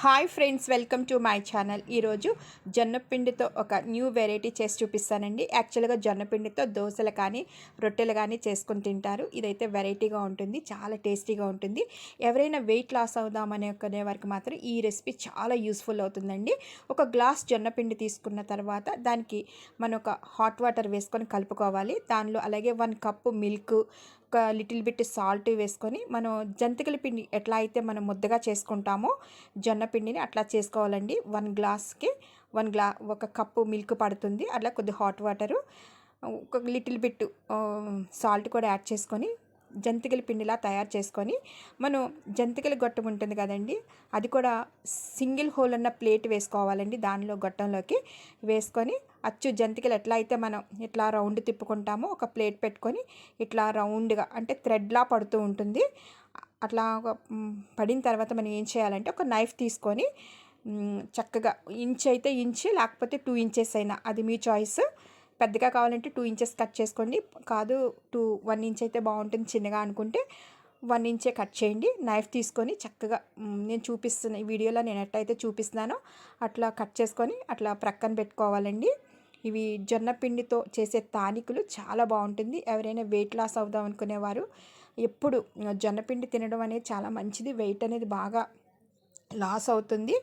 Hi friends welcome to my channel ఈరోజు జొన్నపిండితో ఒక న్యూ వెరైటీ చేసి చూపిస్తానండి. యాక్చువల్గా జొన్నపిండితో దోశలు కానీ రొట్టెలు కానీ చేసుకుని తింటారు. ఇదైతే వెరైటీగా ఉంటుంది చాలా టేస్టీగా ఉంటుంది. ఎవరైనా వెయిట్ లాస్ అవుదామనే అనే వారికి మాత్రం ఈ రెసిపీ చాలా యూస్ఫుల్ అవుతుందండి. ఒక గ్లాస్ జొన్నపిండి తీసుకున్న తర్వాత దానికి మనం ఒక హాట్ వాటర్ వేసుకొని కలుపుకోవాలి. దానిలో అలాగే వన్ కప్పు మిల్క్ ఒక లిటిల్ బిట్ సాల్ట్ వేసుకొని మనం జంతికల పిండి ఎట్లా అయితే మనం ముద్దగా చేసుకుంటామో జొన్న పిండిని అట్లా చేసుకోవాలండి. వన్ గ్లాస్కి వన్ గ్లా ఒక కప్పు మిల్క్ పడుతుంది. అట్లా కొద్ది హాట్ వాటరు ఒక లిటిల్ బిట్ సాల్ట్ కూడా యాడ్ చేసుకొని జంతికల పిండిలా తయారు చేసుకొని మనం జంతికల గొట్టం ఉంటుంది కదండి అది కూడా సింగిల్ హోల్ ఉన్న ప్లేట్ వేసుకోవాలండి. దానిలో గొట్టంలోకి వేసుకొని అచ్చు జంతికలు ఎట్లా అయితే మనం ఇట్లా రౌండ్ తిప్పుకుంటామో ఒక ప్లేట్ పెట్టుకొని ఇట్లా రౌండ్గా అంటే థ్రెడ్లా పడుతూ ఉంటుంది. అట్లా పడిన తర్వాత మనం ఏం చేయాలంటే ఒక నైఫ్ తీసుకొని చక్కగా ఇంచ్ అయితే ఇంచ్ లేకపోతే టూ ఇంచెస్ అయినా అది మీ చాయిస్. పెద్దగా కావాలంటే టూ ఇంచెస్ కట్ చేసుకోండి. కాదు టూ వన్ ఇంచ్ అయితే బాగుంటుంది చిన్నగా అనుకుంటే వన్ ఇంచే కట్ చేయండి. నైఫ్ తీసుకొని చక్కగా నేను చూపిస్తున్న ఈ వీడియోలో నేను ఎట్టయితే చూపిస్తున్నానో అట్లా కట్ చేసుకొని అట్లా ప్రక్కన పెట్టుకోవాలండి. ఇవి జొన్న పిండితో చేసే తానికులు చాలా బాగుంటుంది. ఎవరైనా వెయిట్ లాస్ అవుదాం అనుకునేవారు ఎప్పుడు జొన్నపిండి తినడం అనేది చాలా మంచిది. వెయిట్ అనేది బాగా లాస్ అవుతుంది.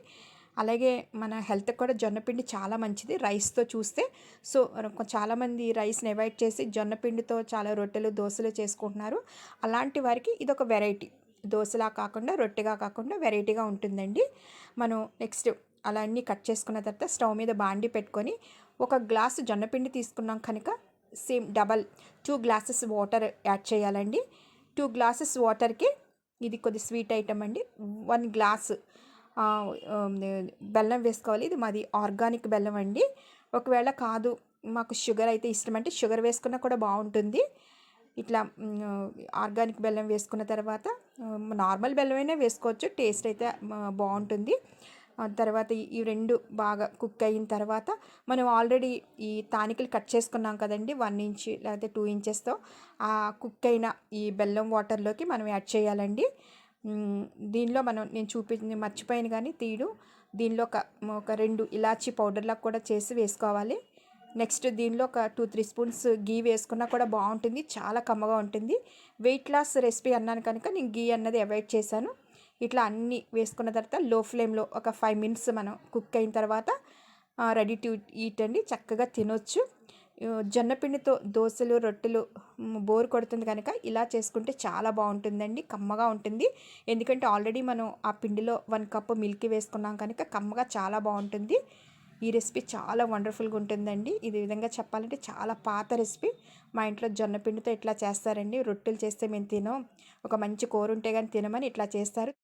అలాగే మన హెల్త్కి కూడా జొన్నపిండి చాలా మంచిది రైస్తో చూస్తే. సో చాలామంది రైస్ని అవాయిడ్ చేసి జొన్నపిండితో చాలా రొట్టెలు దోశలు చేసుకుంటున్నారు. అలాంటి వారికి ఇది ఒక వెరైటీ. దోశలా కాకుండా రొట్టెగా కాకుండా వెరైటీగా ఉంటుందండి. మనం నెక్స్ట్ అలా అన్నీ కట్ చేసుకున్న తర్వాత స్టవ్ మీద బాండి పెట్టుకొని ఒక గ్లాసు జొన్నపిండి తీసుకున్నాం కనుక same double two glasses water add చేయాలండి. టూ గ్లాసెస్ వాటర్కి ఇది కొద్ది స్వీట్ ఐటమ్ అండి. వన్ గ్లాస్ బెల్లం వేసుకోవాలి. ఇది మాది ఆర్గానిక్ బెల్లం అండి. ఒకవేళ కాదు మాకు షుగర్ అయితే ఇష్టం అంటే షుగర్ వేసుకున్నా కూడా బాగుంటుంది. ఇట్లా ఆర్గానిక్ బెల్లం వేసుకున్న తర్వాత నార్మల్ బెల్లం అయినా వేసుకోవచ్చు. టేస్ట్ అయితే బాగుంటుంది. తర్వాత ఈ రెండు బాగా కుక్ అయిన తర్వాత మనం ఆల్రెడీ ఈ తానికలు కట్ చేసుకున్నాం కదండి వన్ ఇంచ్ లేకపోతే టూ ఇంచెస్తో ఆ కుక్ అయిన ఈ బెల్లం వాటర్లోకి మనం యాడ్ చేయాలండి. దీనిలో మనం నేను చూపి మర్చిపోయాను కానీ తీయడు దీనిలో ఒక ఒక రెండు ఇలాచీ పౌడర్లకు కూడా చేసి వేసుకోవాలి. నెక్స్ట్ దీనిలో ఒక టూ త్రీ స్పూన్స్ గీ వేసుకున్నా కూడా బాగుంటుంది. చాలా కమ్మగా ఉంటుంది. వెయిట్ లాస్ రెసిపీ అన్నాను కనుక నేను గీ అన్నది అవాయిడ్ చేశాను. ఇట్లా అన్నీ వేసుకున్న తర్వాత లో ఫ్లేమ్లో ఒక ఫైవ్ మినిట్స్ మనం కుక్ అయిన తర్వాత రెడీ టు ఈట్ అండి. చక్కగా తినొచ్చు. జొన్నపిండితో దోశలు రొట్టెలు బోర్ కొడుతుంది కనుక ఇలా చేసుకుంటే చాలా బాగుంటుందండి కమ్మగా ఉంటుంది. ఎందుకంటే ఆల్రెడీ మనం ఆ పిండిలో వన్ కప్ మిల్క్ వేసుకున్నాం కనుక కమ్మగా చాలా బాగుంటుంది. ఈ రెసిపీ చాలా వండర్ఫుల్గా ఉంటుందండి. ఇది విధంగా చెప్పాలంటే చాలా పాత రెసిపీ. మా ఇంట్లో జొన్న పిండితో ఇట్లా చేస్తారండి. రొట్టెలు చేస్తే మేము తినం ఒక మంచి కూర ఉంటే కానీ తినమని ఇట్లా చేస్తారు.